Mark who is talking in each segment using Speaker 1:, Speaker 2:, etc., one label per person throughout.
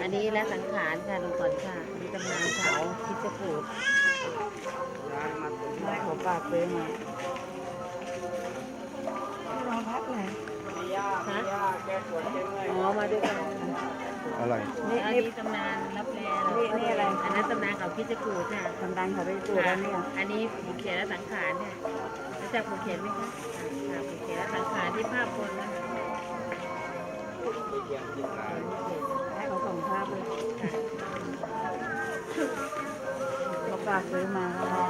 Speaker 1: อันนี้และสังขารค่ะดูก่อนค่ะ มีตำนานเขาพิจกูด
Speaker 2: ไม่ขอฝากซื้อมารองพักไหน
Speaker 1: ฮะอ๋อมาด้วยกัน
Speaker 3: อะไร
Speaker 2: นี่
Speaker 1: อัน
Speaker 2: นี่
Speaker 1: นี้ตำนานรับแล
Speaker 2: นี่นี่อะไร
Speaker 1: อันนั้นตำนานเขาพิจกูดค่ะ
Speaker 2: คนดังเขาไปตรวจแล้วเนี่ย
Speaker 1: อันนี้ผูกเขียนและสังขารเนี่ยรู้จักผูกเขียนไหมคะค่ะผูกเขียนและสังขารที่ภาพคนนะ
Speaker 2: ให้เขาส่ งภาพเลยเขาฝากซื้อมา
Speaker 1: อ๋อ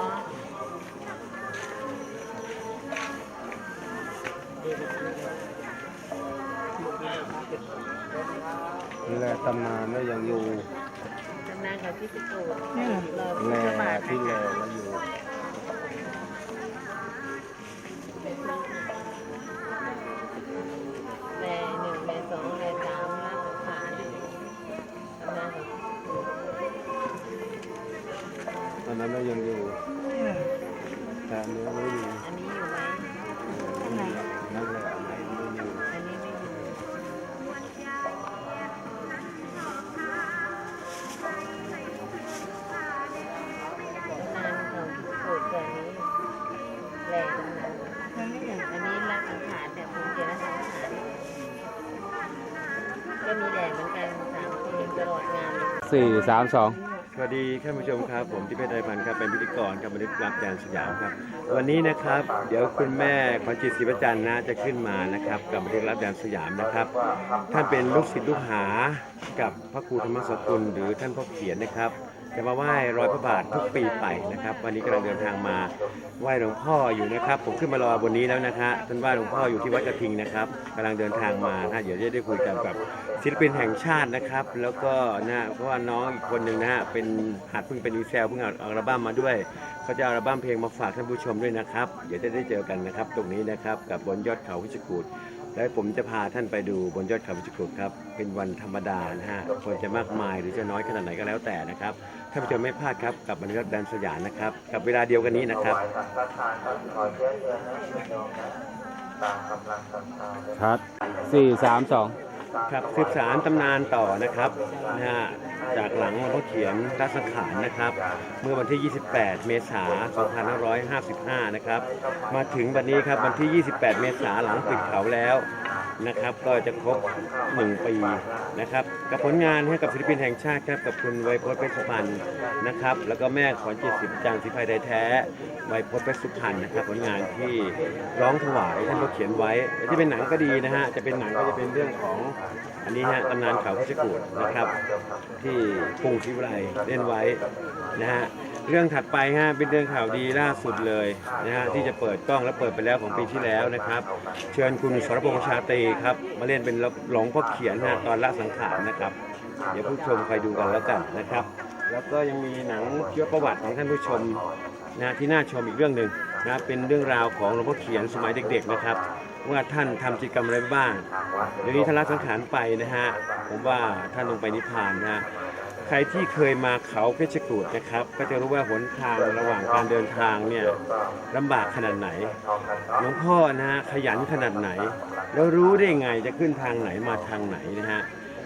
Speaker 3: นี่แหละตำนานก็ยังอยู่
Speaker 1: ตำนานเขาพิจกูด
Speaker 2: นี่เหรอ
Speaker 1: รอ
Speaker 3: แล
Speaker 1: พุทธบาท
Speaker 3: ที่แล
Speaker 1: นะคะ
Speaker 3: แล้วอยู่
Speaker 1: สี่สามส
Speaker 3: อง
Speaker 1: ส
Speaker 4: วัสดีท่านผู้ชมครับ ผมที่เพชรไทยพันธ์ครับเป็นพิธีกรกับบริษัทรับแดนสยามครับ วันนี้นะครับ เดี๋ยวคุณแม่ขวัญจิตศรีประจันทร์นะจะขึ้นมานะครับ กับบริษัทรับแดนสยามนะครับ ท่านเป็นลูกศิษย์ลูกหากับพระครูธรรมสกุลหรือท่านพ่อเขียนนะครับ จะมาไหว้รอยพระบาททุกปีไปนะครับ วันนี้กำลังเดินทางมาไหว้หลวงพ่ออยู่นะครับ ผมขึ้นมารอบนนี้แล้วนะคะท่านไหว้หลวงพ่ออยู่ที่วัดกระทิงนะครับกำลังเดินทางมานะเดี๋ยวจะได้คุยกันกับศิลปินแห่งชาตินะครับ แล้วก็นะเพราะว่าน้องอีกคนหนึ่งนะฮะเป็นหัดเพิ่งเป็นอีเซลเพิ่งเอาอัลบั้มมาด้วยเขาจะเอาอัลบั้มเพลงมาฝากท่านผู้ชมด้วยนะครับ เดี๋ยวจะได้เจอกันนะครับ ตรงนี้นะครับกับบนยอดเขาพิชกูด และผมจะพาท่านไปดูบนยอดเขาพิจิตรครับ เป็นวันธรรมดานะฮะคนจะมากมายหรือจะน้อยขนาดไหนก็แล้วแต่นะครับท่านผู้ชมไม่พลาดครับกับบรรยากาศแดนสยามนะครับ กับเวลาเดียวกันนี้นะครับ
Speaker 3: ชับสี่สามสอง
Speaker 4: ครับสืบสารตำนานต่อนะครับนะฮะจากหลังหลวงพ่อเขียนรัศขานนะครับ เมื่อวันที่ 28 เมษายน 2555 นะครับ มาถึงวันนี้ครับวันที่ 28 เมษายนหลังปิดเขาแล้ว นะครับ ก็จะครบ 1 ปีนะครับ กับผลงานให้กับศิลปินแห่งชาติครับกับคุณไวยพจน์เพชรสุพรรณนะครับ แล้วก็แม่ขอนจิตสิบจังสิภัยไทยแท้ไวยพจน์เพชรสุพรรณนะครับ ผลงานที่ร้องถวายท่านก็เขียนไว้แต่ที่เป็นหนังก็ดีนะฮะจะเป็นหนังก็จะเป็นเรื่องของอันนี้ฮะตำนานเขาพิชกูดนะครับ ที่พงศิวไลเล่นไว้นะฮะ เรื่องถัดไปฮะเป็นเรื่องข่าวดีล่าสุดเลยนะฮะที่จะเปิดกล้องและเปิดไปแล้วของปีที่แล้วนะครับ เชิญคุณสรพงษ์ชาตรีครับมาเล่นเป็นหลงพ่อเขียนฮะตอนละสังขารนะครับ เดี๋ยวผู้ชมคอยดูกันแล้วกันนะครับ แล้วก็ยังมีหนังเชีวประวัติของท่านผู้ชมนะที่น่าชมอีกเรื่องหนึ่งนะเป็นเรื่องราวของหลวงพ่อเขียนสมัยเด็ก ๆนะครับ ว่าท่านทำกิจกรรมอะไรบ้างเดี๋ยวนี้ท่านละสังขารไปนะฮะผมว่าท่านลงไปนิพพานนะฮะ ใครที่เคยมาเขาเพชรกูดนะครับ ก็จะรู้ว่าหนทางระหว่างการเดินทางเนี่ยลำบากขนาดไหนหลวงพ่อนะฮะขยันขนาดไหน แล้วรู้ได้ไงจะขึ้นทางไหนมาทางไหนนะฮะ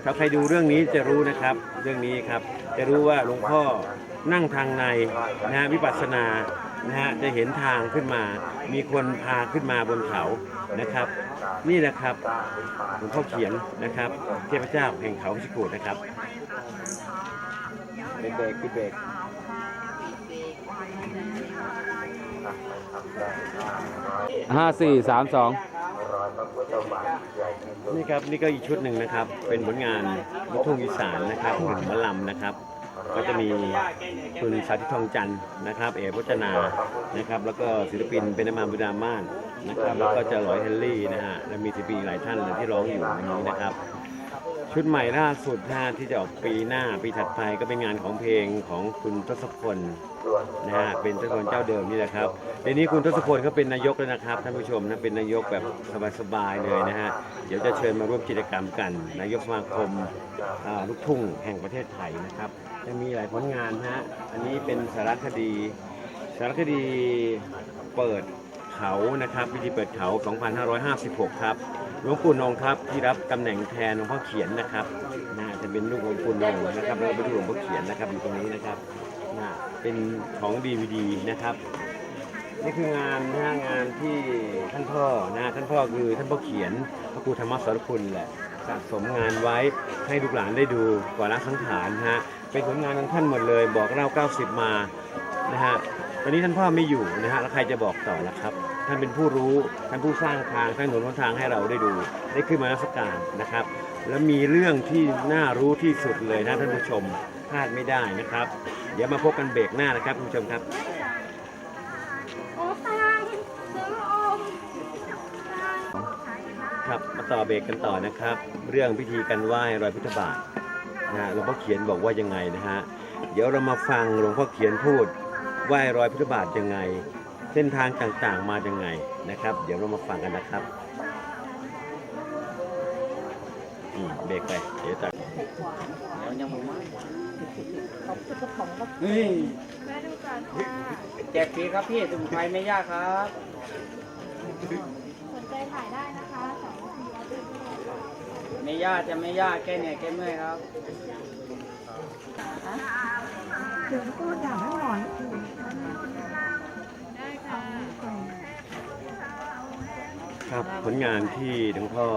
Speaker 4: ถ้าใครดูเรื่องนี้จะรู้นะครับ เรื่องนี้ครับ จะรู้ว่าหลวงพ่อนั่งทางในนะฮะวิปัสสนานะฮะจะเห็นทางขึ้นมา มีคนพาขึ้นมาบนเขานะครับ นี่แหละครับหลวงพ่อเขียนนะครับ เทพเจ้าแห่งเขาพิชิกูดนะครับ ป็นเบรกเป็นเบรก
Speaker 3: ห้าสี่สามสอง
Speaker 4: นี่ครับนี่ก็อีกชุดหนึ่งนะครับ เป็นผลงานลูกทุ่งอีสานนะครับกลุ่มหมะลำนะครับ ก็จะมีคุณสาธิตทองจันทร์นะครับ เอกพจนานะครับ แล้วก็ศิลปินเป็นนามามบุดาม่านนะครับแล้วก็จะหลอยเฮนรี่นะฮะและมีศิลปินอีกหลายท่านเลยที่ร้องอยู่ในนี้นะครับ ชุดใหม่ล่าสุดนะฮะที่จะออกปีหน้าปีถัดไปก็เป็นงานของเพลงของคุณทศพลนะฮะเป็นทศพลเจ้าเดิมนี่แหละครับเดี๋ยวนี้คุณทศพลเขาเป็นนายกแล้วนะครับท่านผู้ชมนะเป็นนายกแบบสบายๆเลยนะฮะเดี๋ยวจะเชิญมาร่วมกิจกรรมกัน นายกสมาคมอ่าลูกทุ่งแห่งประเทศไทยนะครับยังมีหลายผลงานนะฮะอันนี้เป็นสารคดี สารคดีเปิดเขานะครับพิธีเปิดเขา 2556 ครับ หลวงปู่นงครับที่รับตำแหน่งแทนหลวงพ่อเขียนนะครับนะจะเป็นลูกหลวงปู่นงนะครับแล้วก็เป็นลูกหลวงพ่อเขียนนะครับอยู่ตรงนี้นะครับนะเป็นของดีวดีนะครับนี่คืองานนะฮะงานที่ท่านพ่อนะท่านพ่อคือท่านพ่อเขียนพระครูธรรมสรคุณแหละสะสมงานไว้ให้ลูกหลานได้ดูก่อนละสังขารนะฮะเป็นผลงานของท่านหมดเลย บอกเล่า90 มานะฮะตอนนี้ท่านพ่อไม่อยู่นะฮะแล้วใครจะบอกต่อล่ะครับ ท่านเป็นผู้รู้ท่านผู้สร้างทางสร้างถนนหนทางให้เราได้ดู ได้ขึ้นมานักการนะครับ แล้วมีเรื่องที่น่ารู้ที่สุดเลยนะท่านผู้ชมพลาดไม่ได้นะครับ เดี๋ยวมาพบกันเบรกหน้านะครับคุณผู้ชมครับครับมาต่อเบรกกันต่อนะครับ เรื่องพิธีการไหว้รอยพุทธบาทนะฮะหลวงพ่อเขียนบอกว่ายังไงนะฮะเดี๋ยวเรามาฟังหลวงพ่อเขียนพูดไหว้รอยพุทธบาทยังไง เส้นทางต่างๆมายังไงนะครับ เดี๋ยวเรามาฟังกันนะครับอืมเบรกไปเดี๋ยวตัด
Speaker 5: นี่แจกฟรีครับพี่สมุนไพรไม่ยากครับ
Speaker 6: สนใจถ่ายได้นะคะสองนาทีเอาไปด้วย
Speaker 5: ไม่ยากจะไม่ยากแก้เหนื่อยแก้เมื่อยครับ
Speaker 2: เดี๋ยวก็อยากให้หน่อย
Speaker 4: ครับผลงานที่หลวงพ่อ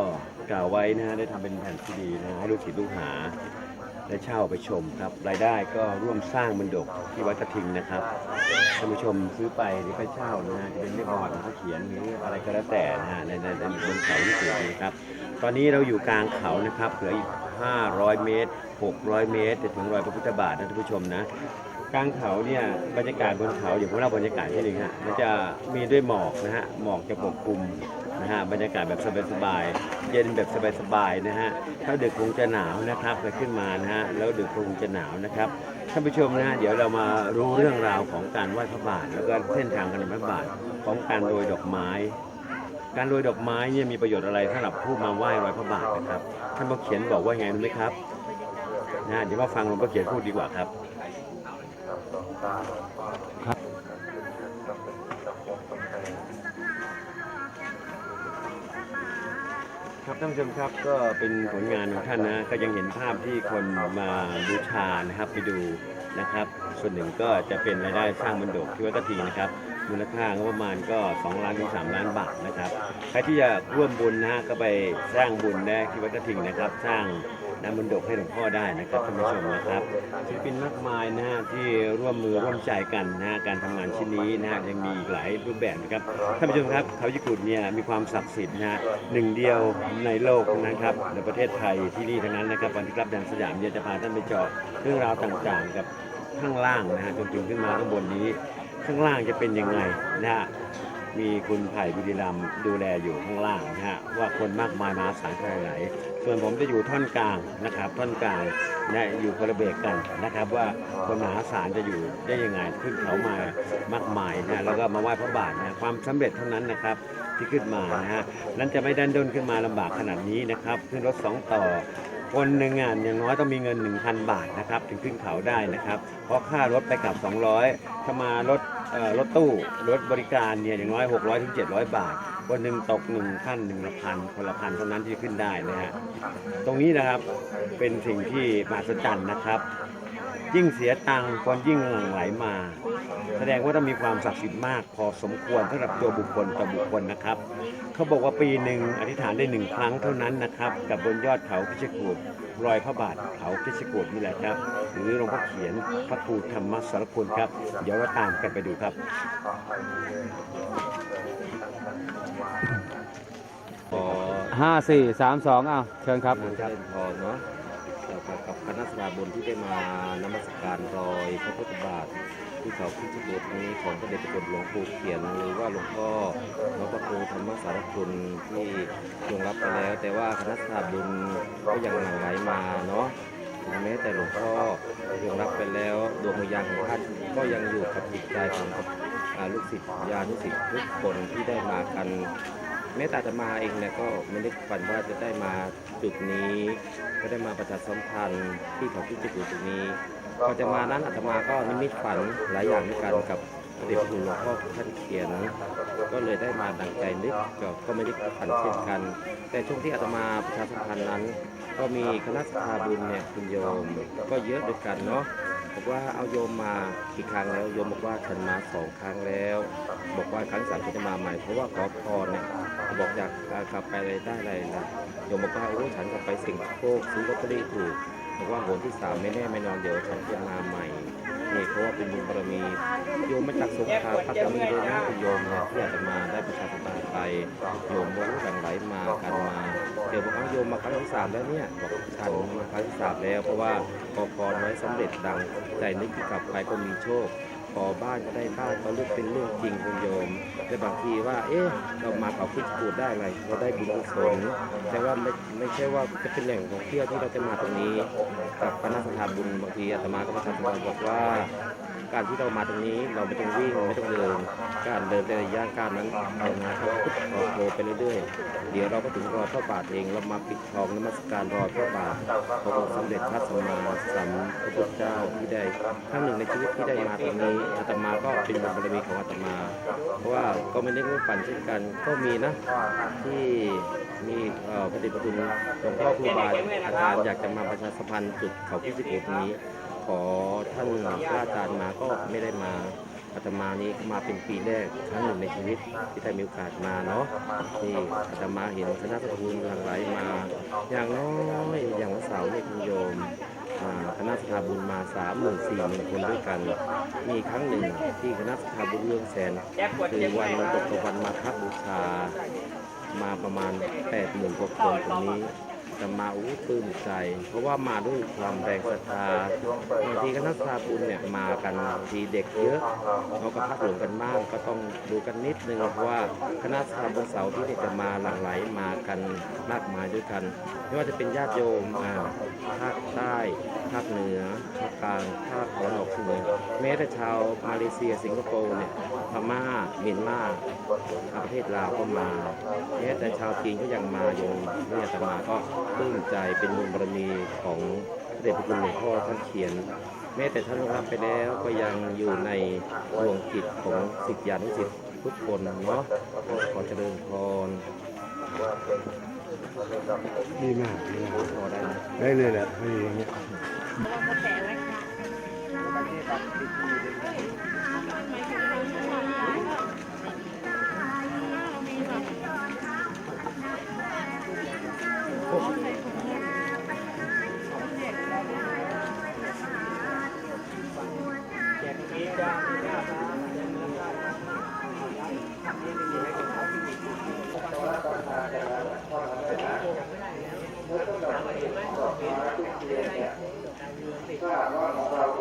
Speaker 4: กล่าวไว้นะฮะได้ทำเป็นแผ่นซีดีนะให้ลูกศิษย์ลูกหาได้เช่าไปชมครับ รายได้ก็ร่วมสร้างบรรดกที่วัดกระทิงนะครับท่านผู้ชมซื้อไปหรือไปเช่านะฮะจะเป็นเรื่องประวัติของเขาเขียนหรืออะไรก็แล้วแต่นะฮะในในบนเขาที่สวยนี้ครับ ตอนนี้เราอยู่กลางเขานะครับเหลืออีก500 เมตร 600 เมตรจะถึงรอยพระพุทธบาทนะท่านผู้ชมนะกลางเขาเนี่ยบรรยากาศบนเขาอย่างผมเล่าบรรยากาศที่หนึ่งฮะมันจะมีด้วยหมอกนะฮะหมอกจะปกคลุม นะฮะบรรยากาศแบบสบายๆเย็นแบบสบายๆนะฮะถ้าดึกคงจะหนาวนะครับไปขึ้นมานะฮะแล้วดึกคงจะหนาวนะครับท่านผู้ชมนะฮะเดี๋ยวเรามารู้เรื่องราวของการไหว้พระบาท แล้วก็เส้นทางการไหว้พระบาทของการโรยดอกไม้การโรยดอกไม้เนี่ยมีประโยชน์อะไรสำหรับผู้มาไหว้รอยพระบาทนะครับ ท่านพ่อเขียนบอกว่าไงรู้ไหมครับนะฮะเดี๋ยวมาฟังหลวงพ่อเขียนพูดดีกว่าครับ ครับท่านผู้ชมครับก็เป็นผลงานของท่านนะก็ยังเห็นภาพที่คนมาบูชานะครับไปดูนะครับ ส่วนหนึ่งก็จะเป็นรายได้สร้างบันดกที่วัดตะทิงนะครับมูลค่างบประมาณก็ 2 ล้านถึง3ล้านบาทนะครับใครที่จะร่วมบุญนะฮะก็ไปสร้างบุญได้ที่วัดกระทิงนะครับ สร้าง น้ำบรรดกให้หลวงพ่อได้นะครับท่านผู้ชมนะครับศิลปินมากมายนะฮะที่ร่วมมือร่วมใจกันนะฮะการทำงานชิ้นนี้นะฮะยังมีอีกหลายรูปแบบนะครับท่านผู้ชมครับเขาญี่ปุ่นเนี่ยมีความศักดิ์สิทธิ์นะฮะหนึ่งเดียวในโลกนะครับในประเทศไทยที่นี่ทั้งนั้นนะครับวันที่กลับแดนสยามเนี่ยจะพาท่านไปเจาะเรื่องราวต่างๆ กับข้างล่างนะฮะจนถึงขึ้นมาข้างบนนี้ ข้างล่างจะเป็นยังไงนะฮะ มีคุณไผ่บุรีรัมดูแลอยู่ข้างล่างนะฮะว่าคนมากมายมหาศาลขนาดไหน ส่วนผมจะอยู่ท่อนกลางนะครับ ท่อนกลางนะอยู่คนละเบรกกันนะครับ ว่าคนมหาศาลจะอยู่ได้ยังไงขึ้นเขามามากมายนะแล้วก็มาไหว้พระบาทนะความสำเร็จเท่านั้นนะครับที่ขึ้นมานะฮะนั้นจะไม่ดันด้นขึ้นมาลำบากขนาดนี้นะครับ ขึ้นรถสองต่อคนหนึ่งงานอย่างน้อยต้องมีเงิน 1,000 บาทนะครับ ถึงขึ้นเขาได้นะครับ เพราะค่ารถไปกลับ 200ถ้ามารถ รถตู้รถบริการเนี่ยอย่างน้อย600ถึง700 บาทคนหนึ่งตกหนึ่งขั้นหนึ่งละพันคนละพันเท่านั้นที่ขึ้นได้นะฮะตรงนี้นะครับเป็นสิ่งที่มหัศจรรย์นะครับ ยิ่งเสียตังค์คนยิ่งหลั่งไหลมา แสดงว่าต้องมีความศักดิ์สิทธิ์มาก พอสมควรสำหรับตัวบุคคลต่อบุคคลนะครับ เขาบอกว่าปีหนึ่งอธิษฐานได้หนึ่งครั้งเท่านั้นนะครับ กับบนยอดเขาพิชกูด รอยพระบาทเขาพิชกูดนี่แหละครับ หรือหลวงพ่อเขียนพระครูธรรมสารคุณครับ เดี๋ยวเราตามกันไปดูครับ
Speaker 3: ห้าสี่สามสองอ้าวเชิญครับ
Speaker 7: เจริญพรเนาะเกี่ยวกับกับคณะสนาบุญที่ได้มานมัสการรอยพระพุทธบาท ที่เขาพิจิตรนี้ของพระเดชพระคุณหลวงปู่เขียนหรือว่าหลวงพ่อหลวงพระครูธรรมสารคุณที่ลงรับไปแล้ว แต่ว่าคณะสาบุญก็ยังหลั่งไหลมาเนาะแม้แต่หลวงพ่อลงรับไปแล้วดวงวิญญาณของท่านก็ยังอยู่กับจิตใจของลูกศิษย์ญาณลูกศิษย์ทุกคนที่ได้มากันแม้แต่อาตมาเองเนี่ยก็ไม่ได้ฝันว่าจะได้มาจุดนี้ ก็ได้มาประชาสัมพันธ์ที่เขาที่จะอยู่ตรงนี้ ก่อนจะมานั้นอาตมาก็นิมิตฝันหลายอย่างด้วยกันกับระเดชพระคุณหลวงพ่อท่านเขียน ก็เลยได้มาดังใจนึกก็ก็ไม่ได้ขันเช่นกัน แต่ช่วงที่อาตมาประชาสัมพันธ์นั้น ก็มีคณะสัทธาบุญเนี่ยคุณโยมก็เยอะด้วยกันเนาะบอกว่าเอาโยมมากี่ครั้งแล้วโยมบอกว่าฉันมาสองครั้งแล้ว บอกว่าครั้งสามฉันจะมาใหม่ เพราะว่าขอพรเนี่ยบอกอยากกลับไปอะไรได้อะไรนะโยมบอกว่าโอ้ฉันกลับไปสิ่งโชคซื้อลอตเตอรี่ถูก บอกว่าโหนที่สามไม่แน่ไม่นอนเดี๋ยวฉันจะมาใหม่เนี่ยเพราะว่าเป็นบุญบารมีโยมมาจากสงขลาพัฒมีเลยนะคุณโยมเนี่ยที่อาตมาได้ประชาสัมพันธ์ไปโยมบอกว่าหลั่งไหลมากันมาเดี๋ยวบอกว่าโยมมาครั้งที่สามแล้วเนี่ยบอกฉันมาครั้งที่สามแล้ว เพราะว่าขอพรไว้สำเร็จดังใจนึกกลับไปก็มีโชค ขอบ้านก็ได้บ้านก็เรื่องเป็นเรื่องจริงคุณโยม แต่บางทีว่า เอ๊ะเรามาเขาพิจูดได้อะไรเราได้บุญกุศลแต่ว่าไม่ไม่ใช่ว่าจะเป็นแหล่งท่องเที่ยวที่เราจะมาตรงนี้กับคณะสถาบุญบางทีอาตมาก็มาสัมบอกว่า การที่เรามาตรงนี้เราไม่ต้องวิ่งไม่ต้องเดิน การเดินแต่ละย่างกาวนั้นเรามาครับพุทธขอโทไปเรื่อยๆเดี๋ยวเราก็ถึงรอพระบาทเองเรามาปิดทองนมัสการรอพระบาทพระองค์สมเด็จพระสัมมาสัมพุทธเจ้าที่ได้ครั้งหนึ่งในชีวิตที่ได้มาตรงนี้อาตมาก็เป็นบุญบารมีของอาตมา เพราะว่าก็ไม่ได้ไม่ฝันเช่นกันก็มีนะที่มีเอ่อพระเดชพระคุณหลวงพ่อครูบาอาจารย์อยากจะมาประชาสัมพันธ์จุดเขาพิจิตรนี้ ขอท่านพระอาจารย์มาก็ไม่ได้มาอาตมานี้มาเป็นปีแรกครั้งหนึ่งในชีวิตที่ได้มีโอกาสมาเนาะที่อาตมาเห็นคณะสัตบุญหลั่งไหลมา อย่างน้อยอย่างวันเสาร์เนี่ยคุณโยมอ่าคณะสัทธาบุญมาสามหมื่นสี่หมื่นคนด้วยกัน มีครั้งหนึ่งที่คณะสัทธาบุญเรื่องแสนคือวันตกตะวันมาคบูชา มาประมาณ8ปดหมื่นกว่าคนตรงนี้ จะมาอู้ปลื้มใจ เพราะว่ามาด้วยความแรงศรัทธาบางทีคณะสาบุญเนี่ยมากันทีเด็กเยอะเขาก็พักหลงกันมากก็ต้องดูกันนิดนึงเพราะว่าคณะสาบุญเสาที่เด็กจะมาหลั่งไหลมากันมากมายด้วยกัน ไม่ว่าจะเป็นญาติโยมอ่าภาคใต้ ภาคเหนือภาคกลางภาคตะวันออกเฉียงเหนือแม้แต่ชาวมาเลเซียสิงคโปร์เนี่ยพม่าเมียนมาประเทศลาวก็มาแม้แต่ชาวจีนก็ยังมาโยมนี่อาตมาก็ปลื้มใจเป็นบุญบารมีของพระเดชพระคุณหลวงพ่อท่านเขียนแม้แต่ท่านรับไปแล้วก็ยังอยู่ในดวงจิตของสิทธิานุสิทธิ์ทุกคนเนาะขอเจริญพร
Speaker 3: ดีมากดีมาก
Speaker 7: พอได้ไหม
Speaker 3: ได้เลยแหละไม่มีอย่างเงี้ย Yeah.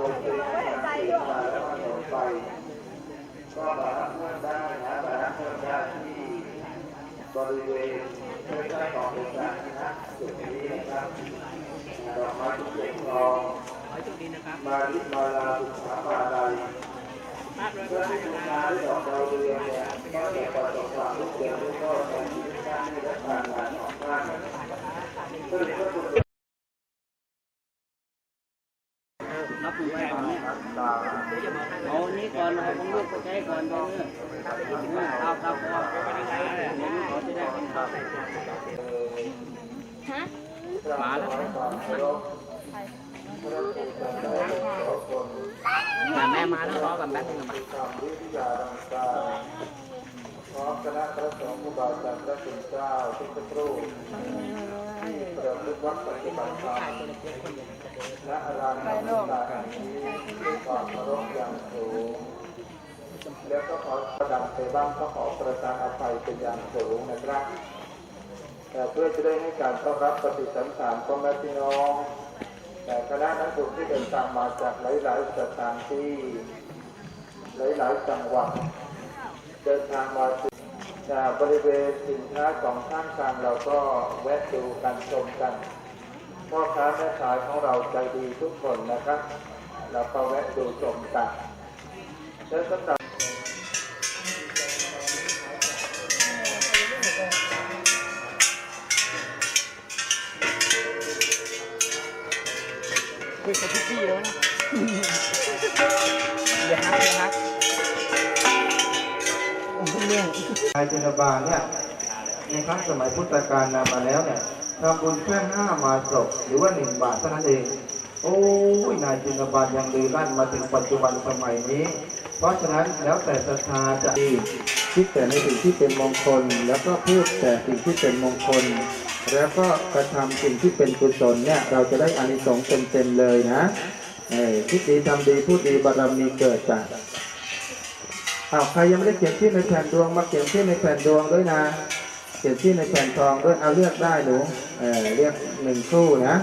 Speaker 8: บริเวณเพื่อสร้างของโรงงานนะจุดนี้นะครับดอกไม้ทุกอย่างทองมาลิมาลาสุขาปาดาเพื่อที่ทำงานด้ดอกดาวเรืองเนี่ยก็จะประสบความรุ่งเรืองด้ก็ในชีวิตการในรัฐบาลงานของท่านซึ่งก็ถูก
Speaker 5: รับผู้แข่งเนี่ยเอาอันนี้ก่อน เอาของลูกไปใช้ก่อนเด้อเอาครับพอเดี๋ยวนี้เขาจะได้เป็นครับ
Speaker 6: ฮะ
Speaker 5: มาแล้วมาแม่มาแล้วรอกันแป๊บนึงมา
Speaker 8: พร้อมคณะพระสงฆ์ผู้บาอาจารย์พระคุณเจ้าทุกพระรูปที่ประพฤติวัดปฏิบัติธรรมณอารามหลวงตาแห่งนี้ด้วยความเคารพอย่างสูง แล้วก็ขอประดับไปบ้างก็ขอประทานอภัยเป็นอย่างสูงนะครับแต่เพื่อจะได้ให้การต้อนรับปฏิสันถานพ่อแม่พี่น้อง แต่คณะนักบุญที่เดินทางมาจากหลาย ๆ สถานที่ หลาย ๆ จังหวัด เดินทางมาถึงจากบริเวณสินค้าของข้างทางเราก็แวะดูกันชมกันพ่อค้าแม่ขายของเราใจดีทุกคนนะครับแล้วก็แวะดูชมกันและสำหรับ
Speaker 5: คุยกับพี่ๆแล้วนะอย่าฮักอย่าฮัก
Speaker 1: เรื่อง
Speaker 8: นายจินบาลเนี่ยในครั้งสมัยพุทธกาลนำมาแล้วเนี่ยทำบุญแค่ห้ามาศพหรือว่าหนึ่งบาทเท่านั้นเอง โอ้ยนายจินบาลยังดีลั่นมาถึงปัจจุบันสมัยนี้ เพราะฉะนั้นแล้วแต่ศรัทธาจะดีคิดแต่ในสิ่งที่เป็นมงคล แล้วก็พูดแต่สิ่งที่เป็นมงคล แล้วก็กระทำสิ่งที่เป็นกุศลเนี่ยเราจะได้อานิสงส์เต็มๆเลยนะเอ้ยคิดดีทำดีพูดดีบารมีเกิดจากอ้าวใครยังไม่ได้เขียนชื่อในแผ่นดวงมาเขียนชื่อในแผ่นดวงด้วยนะ เขียนชื่อในแผ่นทองด้วยเอาเลือกได้หนูเออเลือกหนึ่งคู่นะ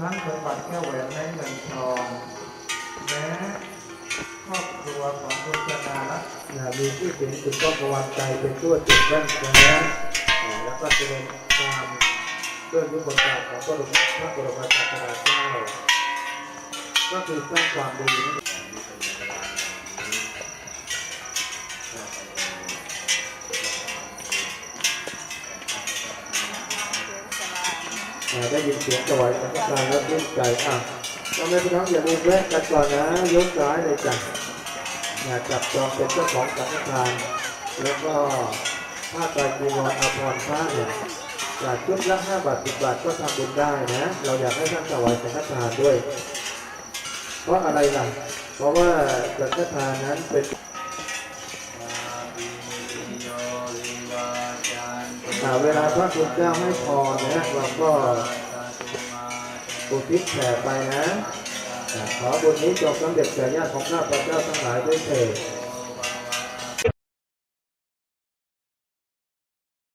Speaker 8: ทั้งสมบัติแก้วแหวนและเงินทองแม้ครอบครัวของคุณชนาละอย่ามีที่เป็นคุณก็ประวัติใจเป็นตัวจุดแว่นแท้แล้วก็จะเป็นตามด้วยยุบการของพระบรมพระบรมศาสดาเจ้าก็คือสร้างความดี ได้ยินเสียงถวยสังฆทานแล้วชื่นใจอะเราไม่พี่น้องอย่าลืมแวะกันก่อนนะยกซ้ายเลยจ้ะอย่าจับจองเป็นเจ้าของสังฆทานแล้วก็ผ้าไตรจีวรอาภรณ์พระเนี่ยจากชุดละห้าบาทสิบบาทก็ทำบุญได้นะ เราอยากให้ท่านถวายสังฆทานด้วย เพราะอะไรล่ะ เพราะว่าสังฆทานนั้นเป็น เวลาพระคุณเจ้าให้พรนะเราก็อุทิศแผ่ไปนะ ขอบุญนี้จบสำเร็จแก่ญาติของข้าพเจ้าทั้งหลายด้วยเถิด